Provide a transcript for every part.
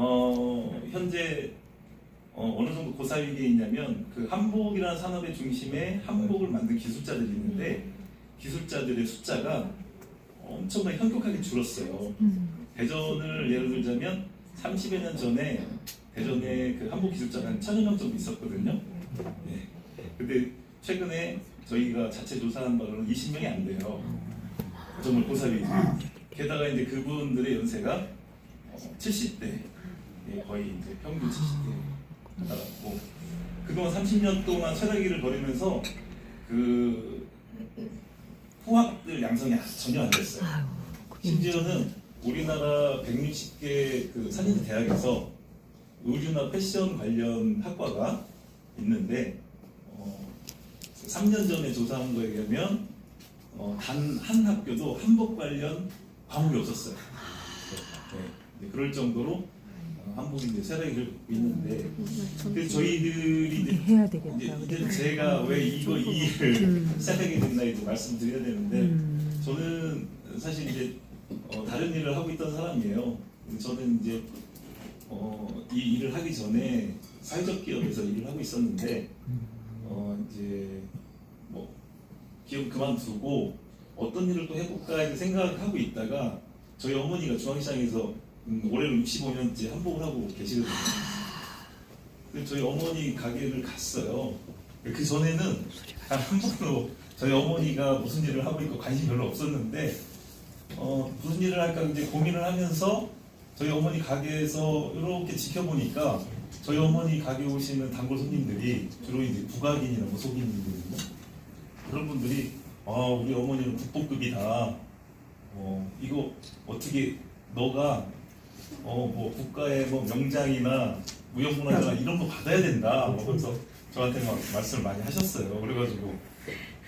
어, 현재 어, 어느 정도 고사 위기에 있냐면 그 한복이라는 산업의 중심에 한복을 만든 기술자들이 있는데 기술자들의 숫자가 엄청나게 현격하게 줄었어요. 대전을 예를 들자면 30여 년 전에 대전에 그 한복 기술자가 한 천여 명 정도 있었거든요. 네. 근데 최근에 저희가 자체 조사한 바로는 20명이 안 돼요. 정말 고사위. 게다가 이제 그분들의 연세가 70대, 예, 거의 이제 평균 70대. 뭐 그동안 30년 동안 쇠라기를 벌이면서 그 후학들 양성이 전혀 안 됐어요. 심지어는 우리나라 160개 그 산인대 대학에서 의류나 패션 관련 학과가 있는데 어, 3년 전에 조사한 거에 의하면 어, 단 한 학교도 한복 관련 과목이 없었어요. 네, 네, 그럴 정도로 어, 이제 세력을 갖고 있는데 그래서 저희들이 이제 해야 되겠다. 이제, 이제. 제가 왜 이거 이 일을 음. 시작하게 됐나 이제 말씀드려야 되는데 음. 저는 사실 이제 어, 다른 일을 하고 있던 사람이에요. 저는 이제 어, 이 일을 하기 전에 사회적 기업에서 일을 하고 있었는데 어, 이제 뭐 기업 그만두고 어떤 일을 또 해볼까 이렇게 생각하고 있다가 저희 어머니가 중앙시장에서 음, 올해로 65년째 한복을 하고 계시거든요. 저희 어머니 가게를 갔어요. 그 전에는 단한 번도 저희 어머니가 무슨 일을 하고 있고 관심이 별로 없었는데 어, 무슨 일을 할까 이제 고민을 하면서 저희 어머니 가게에서 이렇게 지켜보니까 저희 어머니 가게 오시는 단골 손님들이 주로 이제 국악인이나 뭐 무속인이거든요. 그런 분들이 아 우리 어머니는 국보급이다. 어 이거 어떻게 너가 어 뭐 국가의 뭐 명장이나 무형문화재나 이런 거 받아야 된다. 뭐 그래서 저한테 막 말씀을 많이 하셨어요. 그래가지고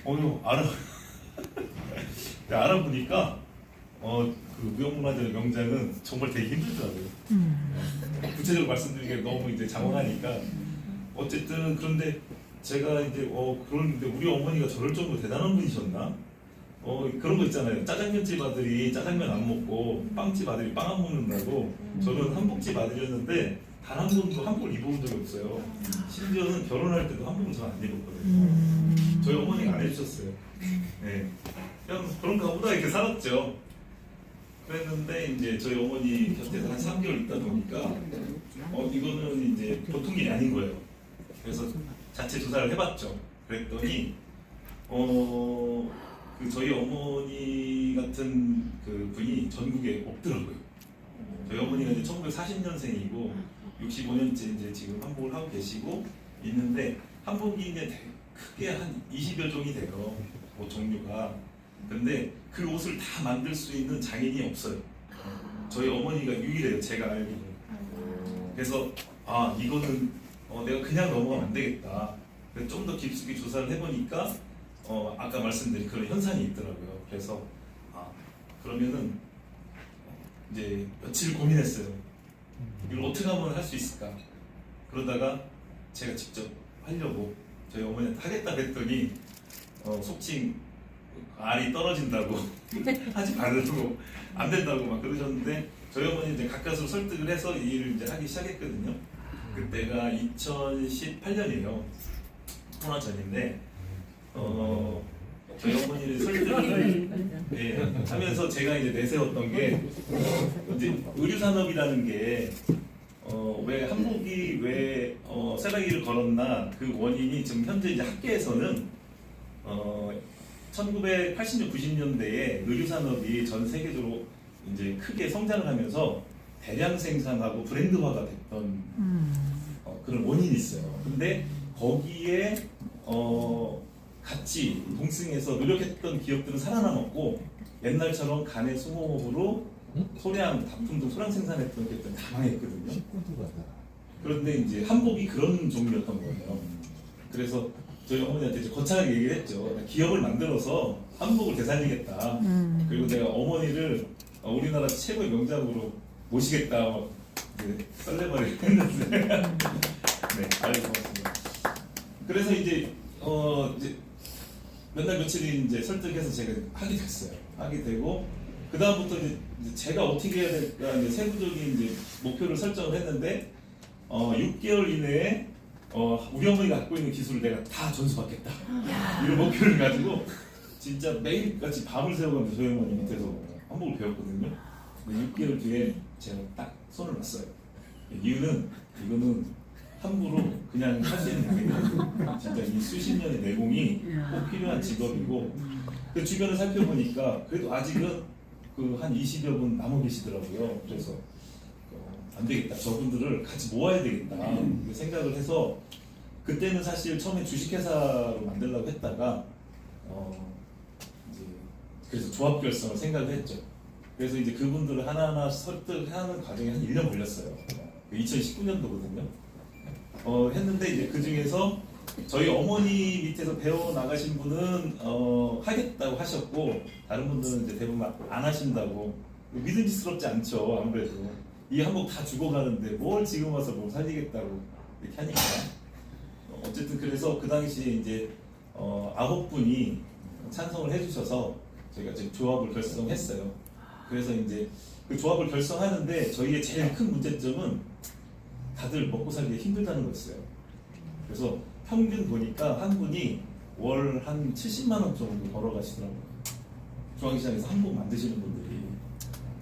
어유 알아 네, 알아보니까 어그 무형문화재 명장은 정말 되게 힘들더라고요. 음. 구체적으로 말씀드리기가 너무 이제 장황하니까 어쨌든 그런데 제가 이제 어 그런데 우리 어머니가 저럴 정도로 대단한 분이셨나? 어 그런 거 있잖아요. 짜장면집 아들이 짜장면 안 먹고 빵집 아들이 빵 안 먹는다고 저는 한복집 아들이었는데 단 한 번도 한복을 입어본 적이 없어요. 심지어는 결혼할 때도 한복을 잘안 입었거든요. 음. 저희 어머니가 안 해주셨어요. 네. 그냥 그런가 보다 이렇게 살았죠. 그랬는데 이제 저희 어머니 곁에서 한 3개월 있다 보니까 어 이거는 이제 보통 일이 아닌 거예요. 그래서 자체 조사를 해봤죠. 그랬더니 어 그 저희 어머니 같은 그 분이 전국에 없더라고요. 저희 어머니가 이제 1940년생이고 65년째 이제 지금 한복을 하고 계시고 있는데 한복이 이제 대- 크게 한 20여 종이 돼요. 옷 종류가. 근데 그 옷을 다 만들 수 있는 장인이 없어요. 저희 어머니가 유일해요. 제가 알기로. 그래서 아 이거는 어, 내가 그냥 넘어가면 안 되겠다. 좀 더 깊숙이 조사를 해보니까 어, 아까 말씀드린 그런 현상이 있더라고요. 그래서 아 그러면은 이제 며칠 고민했어요. 이걸 어떻게 하면 할 수 있을까? 그러다가 제가 직접 하려고 저희 어머니한테 하겠다 그랬더니 어, 속칭 알이 떨어진다고 하지 말라고 안 된다고 막 그러셨는데 저희 어머니 이제 가까스로 설득을 해서 이 일을 이제 하기 시작했거든요. 그때가 2018년이에요. 코로나 전인데 어 저희 어머니를 설득을 예, 하면서 제가 이제 내세웠던 게 이제 의류 산업이라는 게 어, 왜 한국이 왜 어, 세라기를 걸었나 그 원인이 지금 현재 이제 학계에서는 어, 1980년 90년대에 의류 산업이 전 세계적으로 이제 크게 성장을 하면서 대량 생산하고 브랜드화가 됐던 음. 어, 그런 원인이 있어요. 근데 거기에 어, 같이 동승해서 노력했던 기업들은 살아남았고 옛날처럼 간의 수공업으로 소량 단품 등 소량 생산했던 기업들은 다 망했거든요. 그런데 이제 한복이 그런 종류였던 거예요. 그래서 저희 어머니한테 이제 거창하게 얘기를 했죠. 기업을 만들어서 한복을 되살리겠다. 음. 그리고 내가 어머니를 어, 우리나라 최고의 명장으로 모시겠다. 썰레머리 했는데. 네, 아주 고맙습니다. 그래서 이제 어 이제 몇 날 며칠이 이제 설득해서 제가 하게 됐어요. 하게 되고 그 다음부터 이제 이제 제가 어떻게 해야 될까 이제 세부적인 이제 목표를 설정을 했는데 어 6개월 이내에 어 우리 어머니가 갖고 있는 기술을 내가 다 전수받겠다 이런 목표를 가지고 진짜 매일같이 밤을 새워가면서 저희 어머니 밑에서 한복을 배웠거든요. 근데 6개월 뒤에 제가 딱 손을 놨어요. 이유는 이거는 함부로 그냥 할 수 있는 게. 진짜 이 수십 년의 내공이 꼭 필요한 직업이고 그 주변을 살펴보니까 그래도 아직은 그 한 20여 분 남아 계시더라고요. 그래서 어, 안 되겠다. 저분들을 같이 모아야 되겠다. 생각을 해서 그때는 사실 처음에 주식회사로 만들려고 했다가 어 이제 그래서 조합 결성을 생각을 했죠. 그래서 이제 그분들을 하나하나 설득하는 과정이 한 1년 걸렸어요. 2019년도거든요. 어, 했는데 이제 그 중에서 저희 어머니 밑에서 배워 나가신 분은 어, 하겠다고 하셨고 다른 분들은 이제 대부분 안 하신다고. 믿음직스럽지 않죠 아무래도. 이 한복 다 죽어가는데 뭘 지금 와서 뭐 살리겠다고 이렇게 하니까. 어, 어쨌든 그래서 그 당시에 이제 어, 아홉 분이 찬성을 해주셔서 저희가 지금 조합을 결성했어요. 그래서 이제 그 조합을 결성하는데 저희의 제일 큰 문제점은 다들 먹고 살기 힘들다는 거였어요. 그래서 평균 보니까 한 분이 월 한 70만 원 정도 벌어가시더라고요. 중앙시장에서 한복 만드시는 분들이.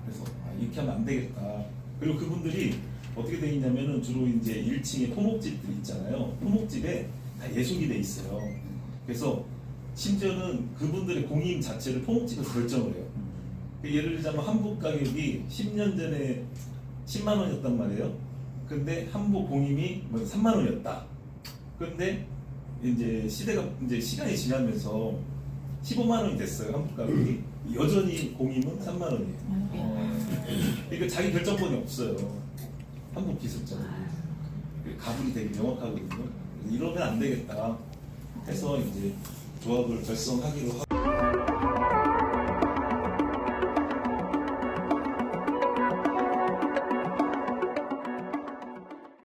그래서 아, 이렇게 하면 안 되겠다. 그리고 그분들이 어떻게 돼 있냐면은 주로 이제 1층에 포목집들 있잖아요. 포목집에 다 예속이 돼 있어요. 그래서 심지어는 그분들의 공임 자체를 포목집에서 결정을 해요. 예를 들자면 한복 가격이 10년 전에 10만 원이었단 말이에요. 근데 한복 공임이 뭐 3만 원이었다. 근데 이제 시대가 이제 시간이 지나면서 15만 원이 됐어요 한복 가격이 여전히 공임은 3만 원이에요. 그러니까 자기 결정권이 없어요. 한복 기술자들이 그 가불이 되게 명확하거든요. 이러면 안 되겠다 해서 이제 조합을 결성하기로 하고.